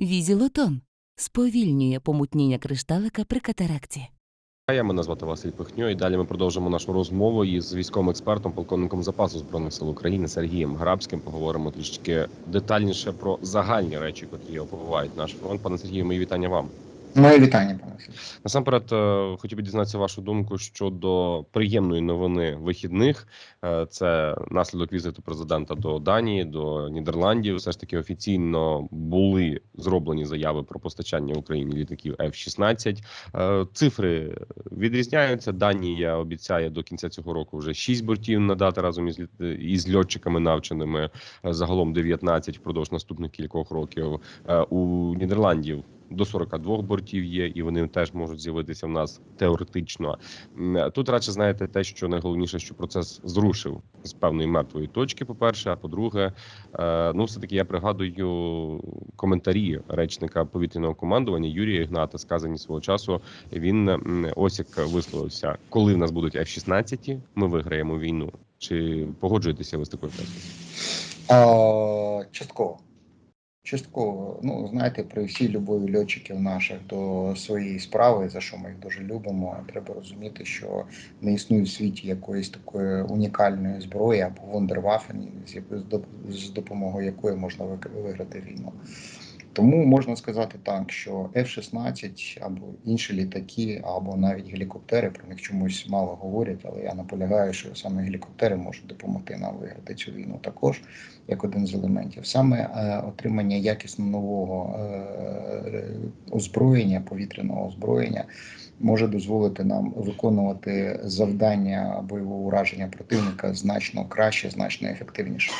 Візілотон сповільнює помутніння кришталика при катаракті. Я мене звати Василь Пихньо, і далі ми продовжимо нашу розмову із військовим експертом, полковником запасу збройних сил України Сергієм Грабським. Поговоримо трішки детальніше про загальні речі, які оповивають наш фронт. Пане Сергію, мої вітання вам. Моє вітання, пане. Насамперед, е, хотів би дізнатися вашу думку щодо приємної новини вихідних. Е, Це наслідок візиту президента до Данії, до Нідерландів. Все ж таки офіційно були зроблені заяви про постачання Україні літаків F-16. Е, Цифри відрізняються. Данія обіцяє до кінця цього року вже 6 бортів надати разом із із льотчиками навченими. Загалом 19 впродовж наступних кількох років. У Нідерландів до 42 бортів є, і вони теж можуть з'явитися в нас теоретично. Тут радше знаєте те, що найголовніше, що процес зрушив з певної мертвої точки. По перше, а по-друге, е, ну все таки я пригадую коментарі речника повітряного командування Юрія Ігната, сказані свого часу. Він ось як висловився: коли в нас будуть F-16, ми виграємо війну. Чи погоджуєтеся ви з такою тезою? А, частково. Частково, ну знаєте, при всій любові льотчиків наших до своєї справи, за що ми їх дуже любимо, треба розуміти, що не існує в світі якоїсь такої унікальної зброї або вундервафен, з допомогою якої можна виграти війну. Тому можна сказати так, що F-16 або інші літаки, або навіть гелікоптери, про них чомусь мало говорять, але я наполягаю, що саме гелікоптери можуть допомогти нам виграти цю війну також, як один з елементів. Саме е, отримання якісно нового е, озброєння, повітряного озброєння. Може дозволити нам виконувати завдання бойового ураження противника значно краще, значно ефективніше.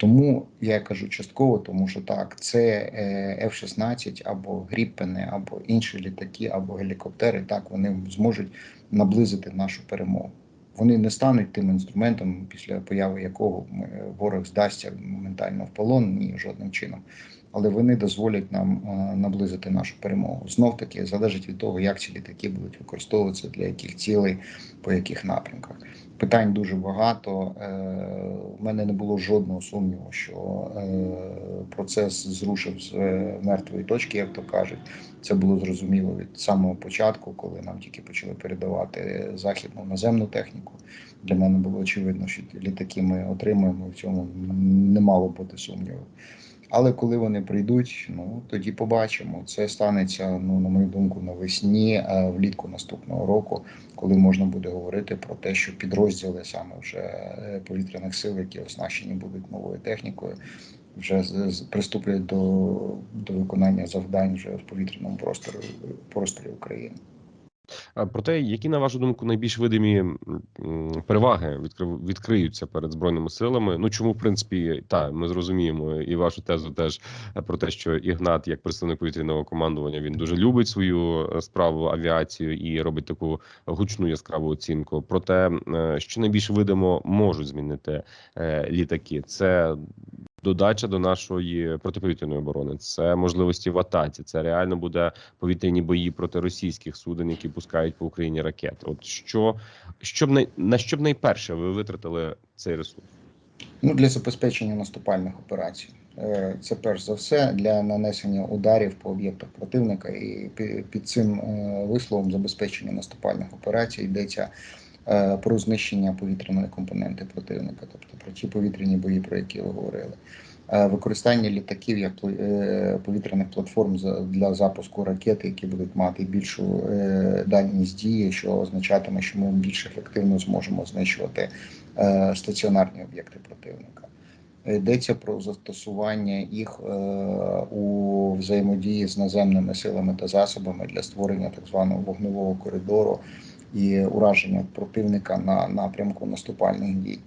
Тому я кажу частково, тому що так, це е, F-16 або Гріппени, або інші літаки, або гелікоптери. Так вони зможуть наблизити нашу перемогу. Вони не стануть тим інструментом, після появи якого ворог здасться моментально в полон, ні жодним чином. Але вони дозволять нам е, наблизити нашу перемогу. Знов таки залежить від того, як ці літаки будуть використовуватися, для яких цілей, по яких напрямках. Питань дуже багато. Е, У мене не було жодного сумніву, що е, процес зрушив з мертвої точки, як то кажуть. Це було зрозуміло від самого початку, коли нам тільки почали передавати західну наземну техніку. Для мене було очевидно, що літаки ми отримуємо. В цьому не мало бути сумніву. Але коли вони прийдуть, ну тоді побачимо. Це станеться, ну на мою думку, навесні, е, влітку наступного року, коли можна буде говорити про те, що підрозділи саме вже е, повітряних сил, які оснащені будуть новою технікою, вже приступлять до, до виконання завдань вже в повітряному просторі просторі України. А Про те, які на вашу думку найбільш видимі переваги відкриються перед збройними силами? Ну чому в принципі та ми зрозуміємо і вашу тезу теж е, про те, що Ігнат, як представник повітряного командування, він дуже любить свою е, справу авіацію і робить таку гучну яскраву оцінку. Проте, е, що найбільш видимо можуть змінити е, літаки, це додача до нашої протиповітряної оборони, це можливості в атаці. Це реально буде повітряні бої проти російських суден, які пускають по Україні ракети. От що, б най, на що б найперше ви витратили цей ресурс? Ну для забезпечення наступальних операцій. Е, Це перш за все для нанесення ударів по об'єктах противника, і під цим е, висловом забезпечення наступальних операцій йдеться про знищення повітряної компоненти противника, тобто про ті повітряні бої, про які ви говорили. Е, Використання літаків як е, повітряних платформ для запуску ракет, які будуть мати більшу е, дальність дії, що означатиме, що ми більш ефективно зможемо знищувати е, стаціонарні об'єкти противника. Йдеться про застосування їх е, у взаємодії з наземними силами та засобами для створення так званого вогневого коридору і ураження противника на напрямку наступальних дій.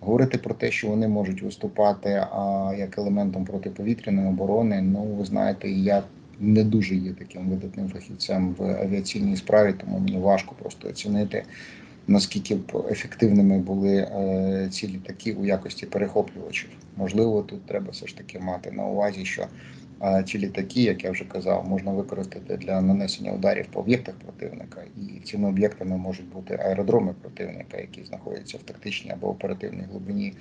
Говорити про те, що вони можуть виступати а, як елементом протиповітряної оборони, ну ви знаєте, я не дуже є таким видатним фахівцем в авіаційній справі, тому мені важко просто оцінити наскільки б ефективними були е, ці літаки у якості перехоплювачів. Можливо, тут треба все ж таки мати на увазі, що ці літаки, як я вже казав, можна використати для нанесення ударів по об'єктах противника, і цими об'єктами можуть бути аеродроми противника, які знаходяться в тактичній або оперативній глибині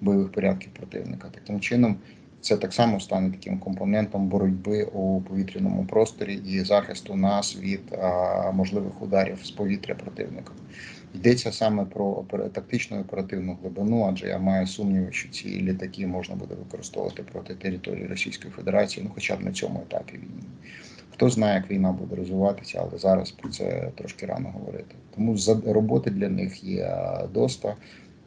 бойових порядків противника. Таким чином. Це так само стане таким компонентом боротьби у повітряному просторі і захисту нас від можливих ударів з повітря противника. Йдеться саме про тактичну оперативну глибину, адже я маю сумніви, що ці літаки можна буде використовувати проти території Російської Федерації, ну хоча б на цьому етапі війни. Хто знає, як війна буде розвиватися, але зараз про це трошки рано говорити. Тому роботи для них є доста,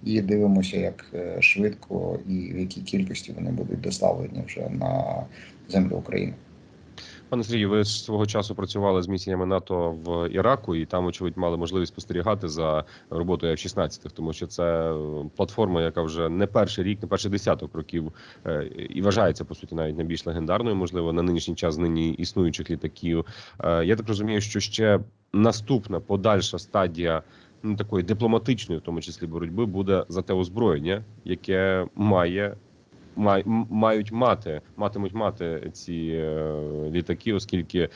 і дивимося, як е, швидко і в якій кількості вони будуть доставлені вже на землю України. Пане Сергію, ви свого часу працювали з місіями НАТО в Іраку, і там, очевидь, мали можливість спостерігати за роботою F-16, тому що це платформа, яка вже не перший рік, не перший десяток років е, і вважається по суті навіть найбільш легендарною, можливо, на нинішній час нині існуючих літаків. Е, Я так розумію, що ще наступна подальша стадія. Ну, такої дипломатичної, в тому числі боротьби, буде за те озброєння, яке має мають мати, матимуть мати ці е, літаки, оскільки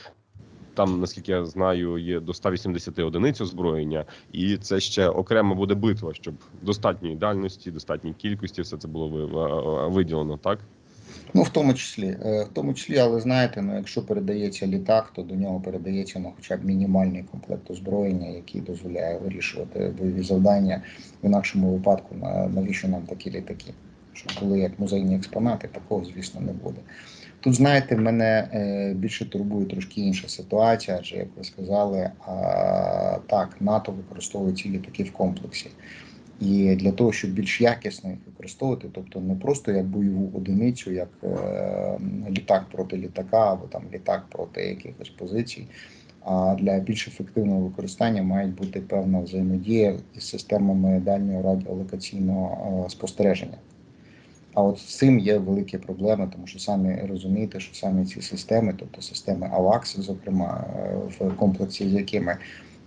там, наскільки я знаю, є до 180 одиниць озброєння, і це ще окрема буде битва, щоб достатньої дальності, достатній кількості все це було е, виділено, так? Ну, в тому числі, е, в тому числі, але знаєте, ну якщо передається літак, то до нього передається ну, хоча б мінімальний комплект озброєння, який дозволяє вирішувати бойові завдання. В інакшому випадку на навіщо нам такі літаки? Щоб були як музейні експонати, такого, звісно, не буде. Тут, знаєте, мене е, більше турбує трошки інша ситуація, адже як ви сказали, так, НАТО використовує ці літаки в комплексі. І для того, щоб більш якісно їх використовувати, тобто не просто як бойову одиницю, як е, літак проти літака або там літак проти якихось позицій. А для більш ефективного використання мають бути певна взаємодія із системами дальнього радіолокаційного е, спостереження. А от з цим є великі проблеми, тому що самі розумієте, що саме ці системи, тобто системи AWACS, зокрема, е, в комплексі з якими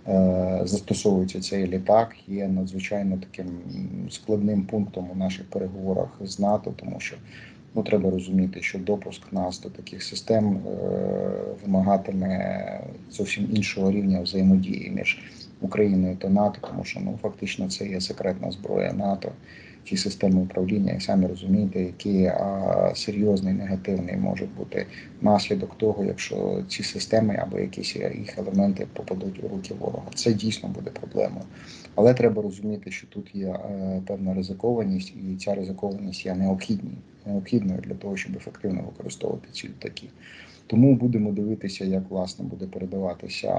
е, застосовується цей літак, є надзвичайно таким складним пунктом у наших переговорах з НАТО, тому що ну треба розуміти, що допуск нас до таких систем е, вимагатиме зовсім іншого рівня взаємодії між Україною та НАТО, тому що ну фактично це є секретна зброя НАТО. Ті системи управління, і самі розумієте, який серйозний негативний може бути наслідок того, якщо ці системи або якісь їх елементи попадуть у руки ворога. Це дійсно буде проблемою. Але треба розуміти, що тут є е, певна ризикованість, і ця ризикованість є необхідною, необхідною для того, щоб ефективно використовувати ці літаки. Тому будемо дивитися, як власне буде передаватися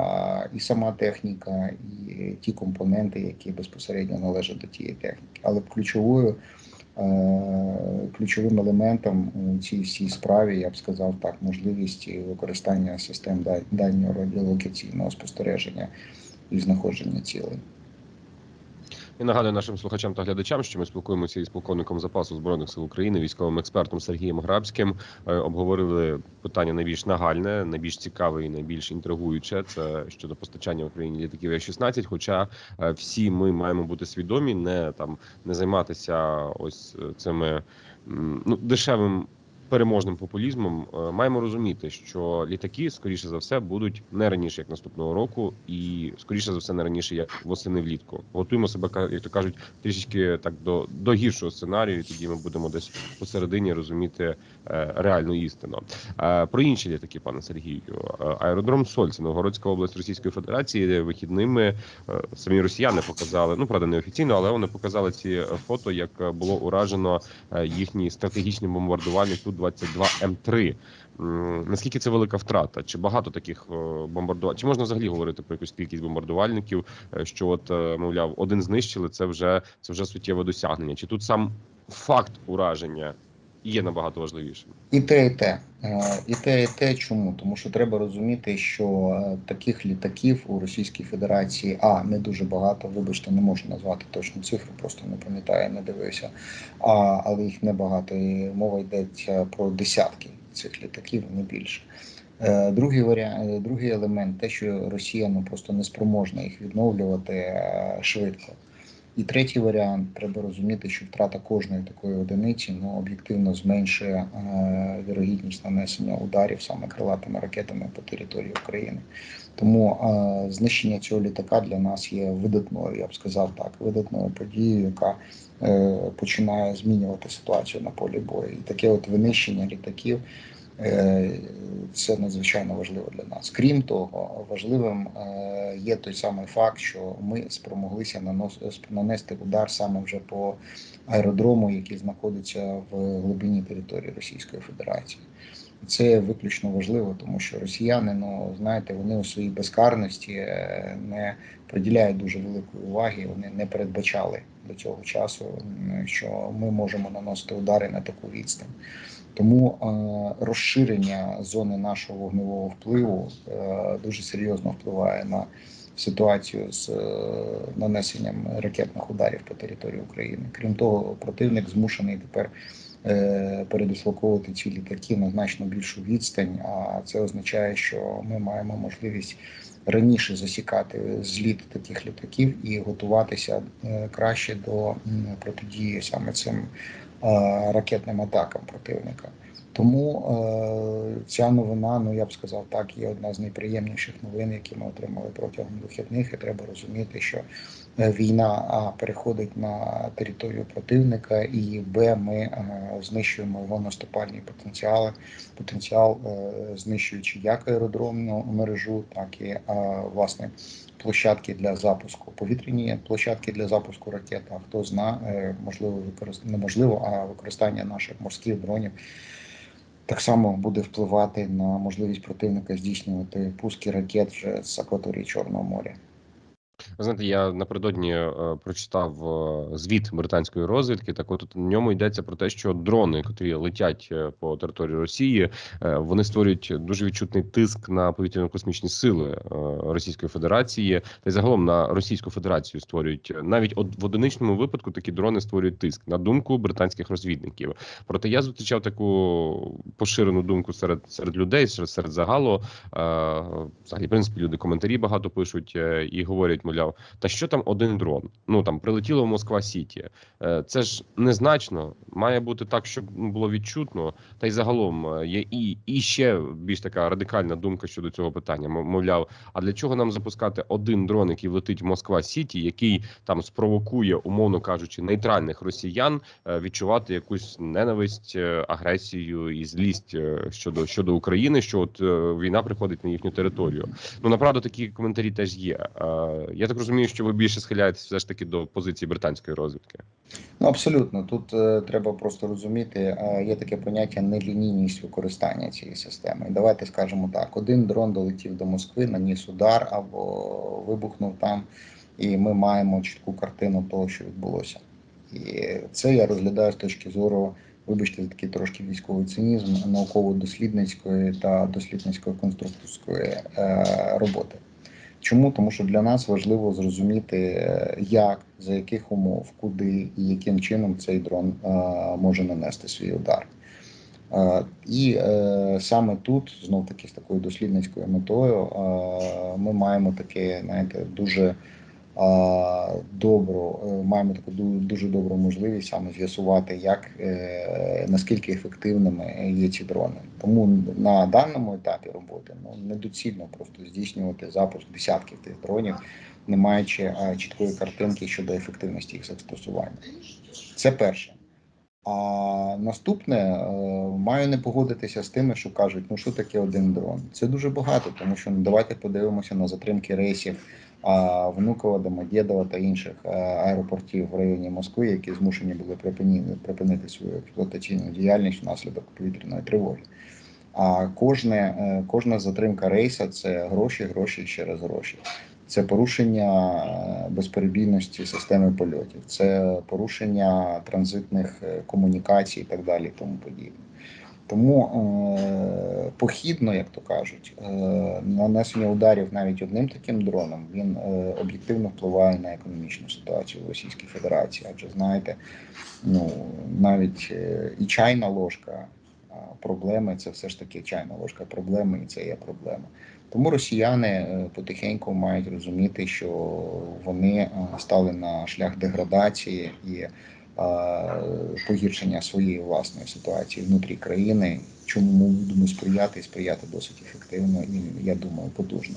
і сама техніка, і ті компоненти, які безпосередньо належать до тієї техніки. Але ключовою е, ключовим елементом у цій всій справі я б сказав так, можливість використання систем дальнього радіолокаційного спостереження і знаходження цілей. І нагадую нашим слухачам та глядачам, що ми спілкуємося із полковником запасу збройних сил України, військовим експертом Сергієм Грабським. Е, Обговорили питання найбільш нагальне, найбільш цікаве і найбільш інтригуюче. Це щодо постачання Україні літаків F-16. Хоча е, всі ми маємо бути свідомі, не там не займатися ось е, цими ну дешевим. Переможним популізмом е, маємо розуміти, що літаки, скоріше за все, будуть не раніше як наступного року, і скоріше за все, не раніше як восени влітку. Готуємо себе, як то кажуть, трішечки так до, до гіршого сценарію. і Тоді ми будемо десь посередині розуміти е, реальну істину. Е, про інші літаки, пане Сергію, аеродром Сольце, Новгородська область Російської Федерації. Вихідними самі росіяни показали, ну правда, не офіційно, але вони показали ці фото, як було уражено е, їхній стратегічний бомбардувальник ту 22 М3. Наскільки це велика втрата? Чи багато таких бомбардувань? Чи можна взагалі говорити про якусь кількість бомбардувальників? е, Що от е, мовляв, один знищили, це вже це вже суттєве досягнення? Чи тут сам факт ураження є набагато важливішим? І те, і те. Е, І те, і те. Чому? Тому що треба розуміти, що е, таких літаків у Російській Федерації а не дуже багато. Вибачте, не можу назвати точну цифру, просто не пам'ятаю, не дивився. А, але їх небагато. І мова йдеться про десятки цих літаків, не більше. Е, Другий варіант, другий елемент, те, що Росія ну просто не спроможна їх відновлювати швидко. І третій варіант треба розуміти, що втрата кожної такої одиниці ну, об'єктивно зменшує е, вірогідність нанесення ударів саме крилатими ракетами по території України. Тому е, знищення цього літака для нас є видатною, я б сказав так, видатною подією, яка е, починає змінювати ситуацію на полі бою. І таке от винищення літаків. Е, Це надзвичайно важливо для нас. Крім того, важливим е, є той самий факт, що ми спромоглися нанести удар саме вже по аеродрому, який знаходиться в глибині території Російської Федерації. Це виключно важливо, тому що росіяни, ну знаєте, вони у своїй безкарності е, не приділяють дуже великої уваги. Вони не передбачали до цього часу, що ми можемо наносити удари на таку відстань. Тому е, розширення зони нашого вогневого впливу е, дуже серйозно впливає на ситуацію з е, нанесенням ракетних ударів по території України. Крім того, противник змушений тепер е, передислоковувати ці літаки на значно більшу відстань. А це означає, що ми маємо можливість раніше засікати зліт таких літаків і готуватися е, краще до протидії саме цим ракетним атакам противника. Тому е, ця новина, ну я б сказав так, є одна з найприємніших новин, які ми отримали протягом вихідних. І треба розуміти, що е, війна а переходить на територію противника, і б ми е, знищуємо його наступальні потенціали, потенціал, е, знищуючи як аеродромну мережу, так і е, власне площадки для запуску, повітряні площадки для запуску ракет. А хто зна, е, можливо, використ... неможливо, а використання наших морських дронів так само буде впливати на можливість противника здійснювати пуски ракет вже з акваторії Чорного моря. Ви знаєте, я напередодні е, прочитав е, звіт британської розвідки. Так, от в ньому йдеться про те, що дрони, які летять е, по території Росії, е, вони створюють дуже відчутний тиск на повітряно-космічні сили е, Російської Федерації, та й загалом на Російську Федерацію створюють навіть от в одиничному випадку такі дрони створюють тиск на думку британських розвідників. Проте я зустрічав таку поширену думку серед серед людей, серед, серед загалу. Е, в принципі, люди коментарі багато пишуть е, і говорять, мовляв, та що там один дрон? Ну там прилетіло в Москва Сіті. Е, Це ж незначно. Має бути так, щоб було відчутно. Та й загалом е, є і, і ще більш така радикальна думка щодо цього питання. Мов- Мовляв, а для чого нам запускати один дрон, який летить в Москва Сіті, який там спровокує, умовно кажучи, нейтральних росіян е, відчувати якусь ненависть, агресію і злість щодо щодо України, що от війна приходить на їхню територію. Ну направду такі коментарі теж є. Я так розумію, що ви більше схиляєтесь все ж таки до позиції британської розвідки. Ну абсолютно, тут е, треба просто розуміти, е, є таке поняття нелінійність використання цієї системи. І давайте скажемо так: один дрон долетів до Москви, наніс удар або вибухнув там, і ми маємо чітку картину того, що відбулося. І це я розглядаю з точки зору, вибачте, за такий трошки військовий цинізм науково-дослідницької та дослідницько-конструкторської е, роботи. Чому? Тому що для нас важливо зрозуміти, е, як, за яких умов, куди і яким чином цей дрон е, може нанести свій удар. Е, І саме тут, знов таки, з такою дослідницькою метою, ми маємо таке, знаєте, дуже добру, е, маємо таку ду- дуже добру можливість саме з'ясувати, як е, наскільки ефективними є ці дрони. Тому на даному етапі роботи ну недоцільно просто здійснювати запуск десятків тих дронів, не маючи чіткої картинки щодо ефективності їх застосування. Це перше. А наступне е, маю не погодитися з тими, що кажуть, ну що таке один дрон. Це дуже багато, тому що ну, давайте подивимося на затримки рейсів а, Внуково, Домодєдова та інших е, аеропортів в районі Москви, які змушені були припинити, свою експлуатаційну діяльність внаслідок повітряної тривоги. А кожне, е, кожна затримка рейса це гроші, гроші раз гроші. Це порушення е, безперебійності системи польотів, це порушення транзитних е, комунікацій і так далі, тому подібне. Тому е, похідно, як то кажуть, е, нанесення ударів навіть одним таким дроном він е, об'єктивно впливає на економічну ситуацію в Російській Федерації. Адже знаєте, ну навіть е, і чайна ложка проблеми це все ж таки чайна ложка проблеми, і це є проблема. Тому росіяни е, потихеньку мають розуміти, що вони е, стали на шлях деградації і е, погіршення своєї власної ситуації внутрі країни, чому ми будемо сприяти і сприяти досить ефективно і я думаю потужно.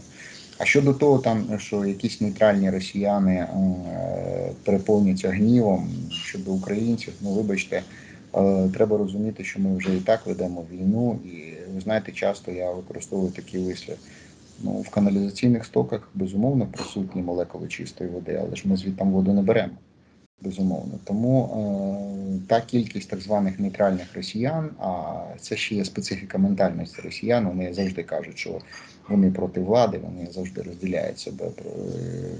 А щодо того, там що якісь нейтральні росіяни переповняться гнівом щодо українців, ну вибачте, треба розуміти, що ми вже і так ведемо війну, і ви знаєте, часто я використовую такий вислів. Ну, в каналізаційних стоках безумовно присутні молекули чистої води, але ж ми звідти воду не беремо. Безумовно. Тому е, та кількість так званих нейтральних росіян, а це ще є специфіка ментальності росіян. Вони завжди кажуть, що вони проти влади, вони завжди розділяють себе про е,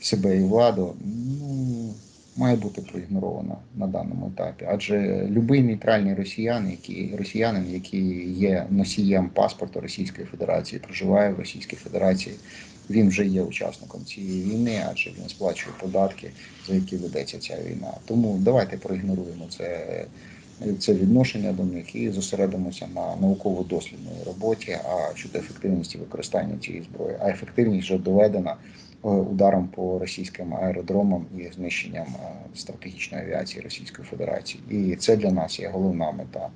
себе і владу. Має бути проігнорована на даному етапі. Адже будь-який нейтральний росіян, який росіянин, який є носієм паспорту Російської Федерації, проживає в Російській Федерації, він вже є учасником цієї війни, адже він сплачує податки, за які ведеться ця війна. Тому давайте проігноруємо це. Це відношення до них і зосередимося на науково-дослідній роботі. А щодо ефективності використання цієї зброї, а ефективність вже доведена ударом по російським аеродромам і знищенням е, стратегічної авіації Російської Федерації. І це для нас є головна мета.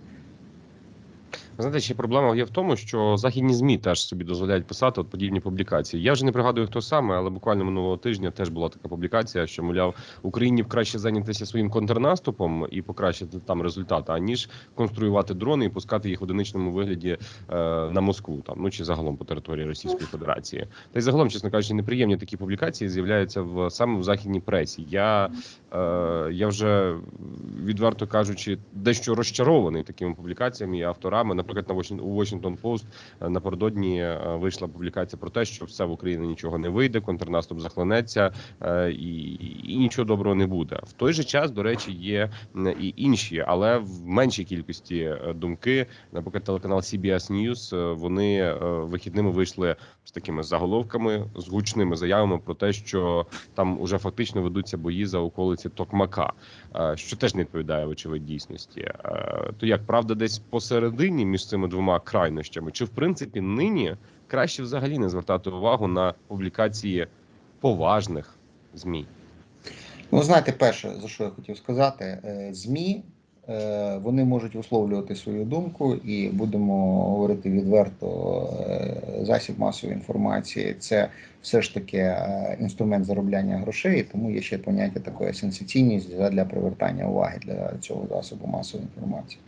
Ви Знаєте, ще проблема є в тому, що західні змі теж собі дозволяють писати от подібні публікації. Я вже не пригадую хто саме, але буквально минулого тижня теж була така публікація, що мовляв Україні краще зайнятися своїм контрнаступом і покращити там результати, аніж конструювати дрони і пускати їх в одиничному вигляді е, на Москву, там ну чи загалом по території Російської Федерації. Та й загалом, чесно кажучи, неприємні такі публікації з'являються в саме в західній пресі. Я, е, я вже відверто кажучи, дещо розчарований такими публікаціями і авторами. Наприклад, на Washington- Post е, напередодні е, вийшла публікація про те, що все в Україні нічого не вийде, контрнаступ захлинеться е, і, і нічого доброго не буде. В той же час, до речі, є і інші, але в меншій кількості думки. Наприклад, телеканал CBS News, вони вихідними вийшли з такими заголовками, з гучними заявами про те, що там уже фактично ведуться бої за околиці Токмака, що теж не відповідає вочевидь дійсності. То як правда, десь посередині між цими двома крайнощами, чи в принципі нині краще взагалі не звертати увагу на публікації поважних змі? Ну, знаєте, перше, за що я хотів сказати, е, ЗМІ е, вони можуть висловлювати свою думку, і будемо говорити відверто, е, засіб масової інформації це все ж таки інструмент заробляння грошей, тому є ще поняття такої сенсаційність для- привертання уваги для цього засобу масової інформації.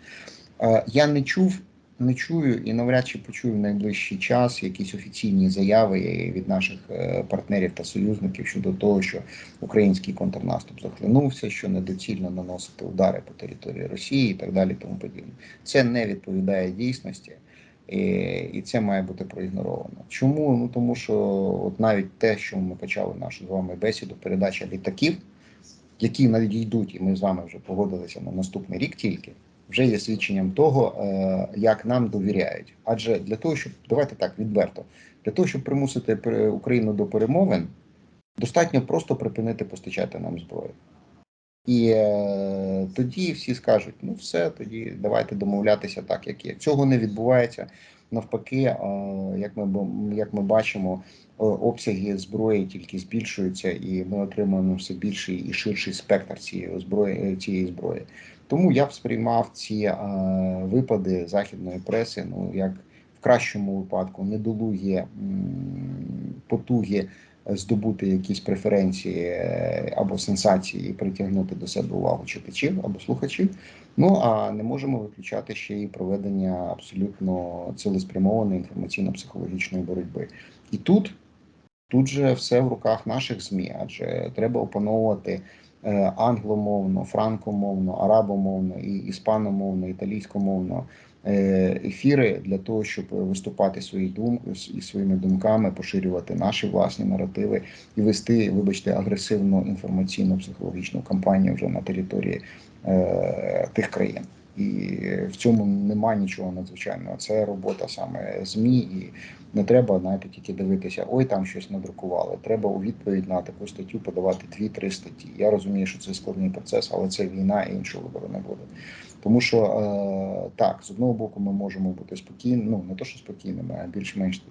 Я не чув. Не чую і навряд чи почую в найближчий час якісь офіційні заяви від наших е, партнерів та союзників щодо того, що український контрнаступ захлинувся, що недоцільно наносити удари по території Росії і так далі. Тому подібне. Це не відповідає дійсності, і, це має бути проігноровано. Чому? Ну тому що от навіть те, що ми почали нашу з вами бесіду, передача літаків, які надійдуть, і ми з вами вже погодилися на наступний рік тільки. Вже є свідченням того, е, як нам довіряють. Адже для того, щоб давайте так відверто, для того, щоб примусити Україну до перемовин, достатньо просто припинити постачати нам зброю. І е, тоді всі скажуть: ну все, тоді давайте домовлятися так, як є. Цього не відбувається. Навпаки, е, як ми як ми бачимо, обсяги зброї тільки збільшуються, і ми отримуємо все більший і ширший спектр цієї зброї цієї зброї. Тому я б сприймав ці е, випади західної преси, ну як в кращому випадку недолугі потуги здобути якісь преференції е, або сенсації і притягнути до себе увагу читачів або слухачів. Ну а не можемо виключати ще і проведення абсолютно цілеспрямованої інформаційно-психологічної боротьби. І тут, тут же все в руках наших ЗМІ, адже треба опановувати е, англомовно, франкомовно, арабомовно, і іспаномовно, італійськомовно е, ефіри для того, щоб виступати свої думки своїми думками, поширювати наші власні наративи і вести, вибачте, агресивну інформаційно-психологічну кампанію вже на території е, тих країн. І в цьому немає нічого надзвичайного. Це робота саме ЗМІ, і не треба знаєте, тільки дивитися, ой, там щось надрукували. Треба у відповідь на таку статтю подавати дві-три статті. Я розумію, що це складний процес, але це війна і іншого вибору не буде. Тому що е, так, з одного боку, ми можемо бути спокійними, ну не то, що спокійними, а більш-менш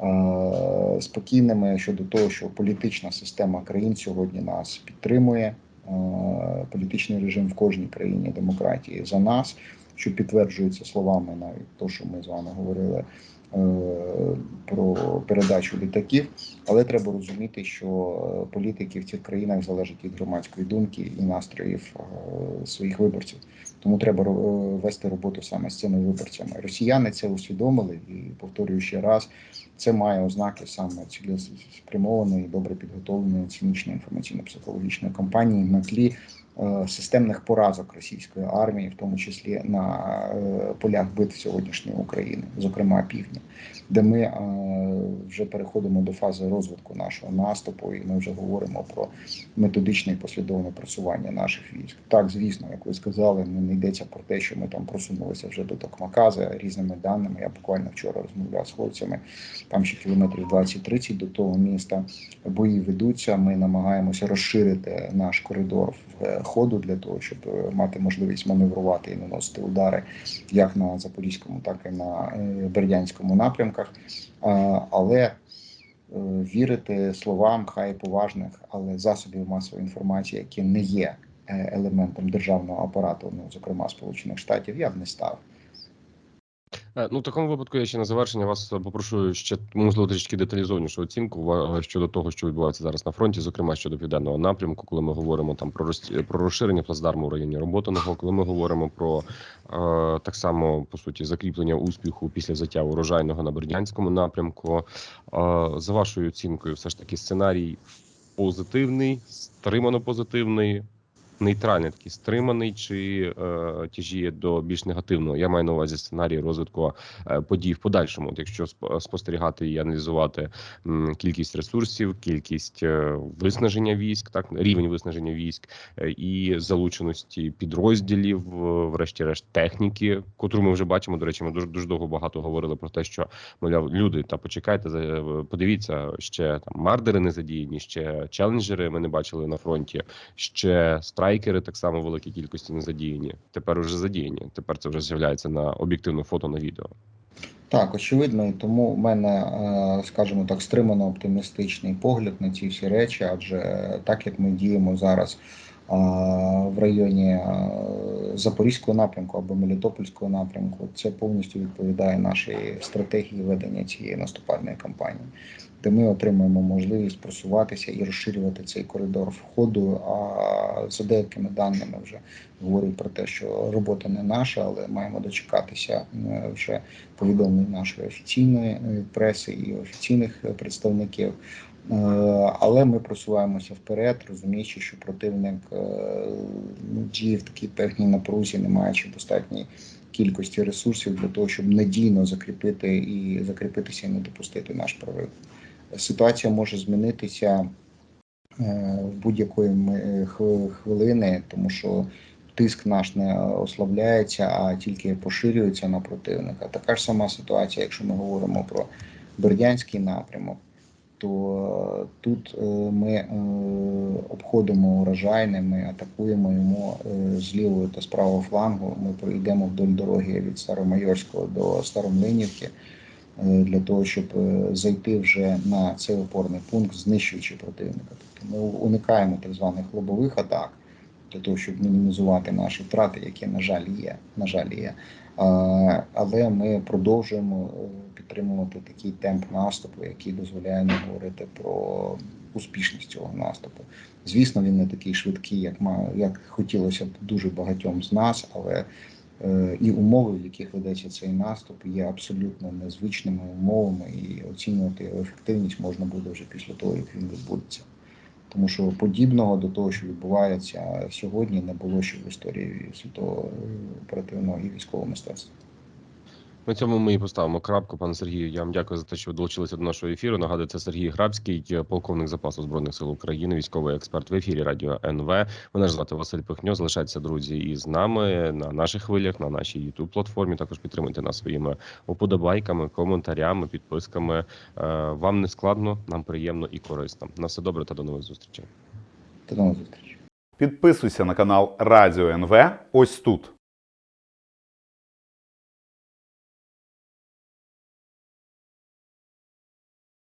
е, спокійними щодо того, що політична система країн сьогодні нас підтримує. Е, політичний режим в кожній країні демократії за нас, що підтверджується словами, навіть то, що ми з вами говорили е, про передачу літаків. Але треба розуміти, що політики в цих країнах залежать від громадської думки і настроїв е, своїх виборців. Тому треба ро- вести роботу саме з цими виборцями. Росіяни це усвідомили і повторюю ще раз. Це має ознаки саме цілеспрямованої, добре підготовленої цинічної інформаційно-психологічної кампанії на тлі е, системних поразок російської армії, в тому числі на е, полях битв сьогоднішньої України, зокрема півдня, де ми е, вже переходимо до фази розвитку нашого наступу, і ми вже говоримо про методичне і послідовне просування наших військ. Так, звісно, як ви сказали, не йдеться про те, що ми там просунулися вже до Токмака за різними даними. Я буквально вчора розмовляв з хлопцями. Там ще кілометрів 20-30 до того міста. Бої ведуться. Ми намагаємося розширити наш коридор в е, ходу для того, щоб е, мати можливість маневрувати і наносити удари як на запорізькому, так і на е, бердянському напрямках. Але е, вірити словам, хай поважних, але засобів масової інформації, які не є елементом державного апарату, ну зокрема Сполучених Штатів, я б не став. Е, Ну, в такому випадку я ще на завершення вас попрошу ще можливо трішки деталізованішу оцінку щодо того, що відбувається зараз на фронті, зокрема щодо південного напрямку, коли ми говоримо там про про розширення плацдарму в районі роботаного, коли ми говоримо про е, так само по суті закріплення успіху після взяття урожайного на бердянському напрямку. Е, за вашою оцінкою, все ж таки сценарій позитивний, стримано позитивний. Нейтральний такий стриманий чи е, тяжіє до більш негативного. Я маю на увазі сценарій розвитку е, подій в подальшому. От якщо сп- спостерігати і аналізувати кількість ресурсів, кількість е, виснаження військ, так рівень виснаження військ е, і залученості підрозділів, врешті-решт техніки, котру ми вже бачимо. До речі, ми дуже дуже довго багато говорили про те, що мовляв, люди та почекайте, подивіться, ще там мардери не задіяні, ще челенджери ми не бачили на фронті, ще страйкери так само в великій кількості не задіяні. Тепер уже задіяні. Тепер це вже з'являється на об'єктивно фото на відео. Так, очевидно, і тому в мене, е, скажімо так, стримано оптимістичний погляд на ці всі речі, адже так як ми діємо зараз в районі Запорізького напрямку або Мелітопольського напрямку, це повністю відповідає нашій стратегії ведення цієї наступальної кампанії, де ми отримуємо можливість просуватися і розширювати цей коридор входу. А за деякими даними вже говорять про те, що робота не наша, але маємо дочекатися е, вже повідомлень нашої офіційної преси і офіційних представників. Е, Але ми просуваємося вперед, розуміючи, що противник е, ну, діє в такій певній напрузі, не маючи достатньої кількості ресурсів для того, щоб надійно закріпити і закріпитися і не допустити наш прорив. Ситуація може змінитися е, в будь-якої хвилини, тому що тиск наш не ослабляється, а тільки поширюється на противника. Така ж сама ситуація, якщо ми говоримо про Бердянський напрямок, то е, тут е, ми е, обходимо урожайне, ми атакуємо йому з лівого та з правого флангу. Ми пройдемо вдоль дороги від Старомайорського до Старомлинівки для того, щоб зайти вже на цей опорний пункт, знищуючи противника. Тобто ми уникаємо так званих лобових атак для того, щоб мінімізувати наші втрати, які на жаль є. На жаль, є. Але ми продовжуємо е, підтримувати такий темп наступу, який дозволяє нам говорити про успішність цього наступу. Звісно, він не такий швидкий, як ма- як хотілося б дуже багатьом з нас, але е, і умови, в яких ведеться цей наступ, є абсолютно незвичними умовами, і оцінювати його ефективність можна буде вже після того, як він відбудеться. Тому що подібного до того, що відбувається сьогодні, не було ще в історії світового оперативного і військового мистецтва. На цьому ми і поставимо крапку, пане Сергію. Я вам дякую за те, що ви долучилися до нашого ефіру. Нагадую, це Сергій Грабський, полковник запасу збройних сил України, військовий експерт в ефірі Радіо НВ. Мене ж звати Василь Пихньо. Залишайтеся друзі із нами на наших хвилях, на нашій youtube платформі. Також підтримуйте нас своїми уподобайками, коментарями, підписками. Е, Вам не складно, нам приємно і корисно. На все добре та до нових зустрічей. До нових зустрічей. Підписуйся на канал Радіо НВ ось тут.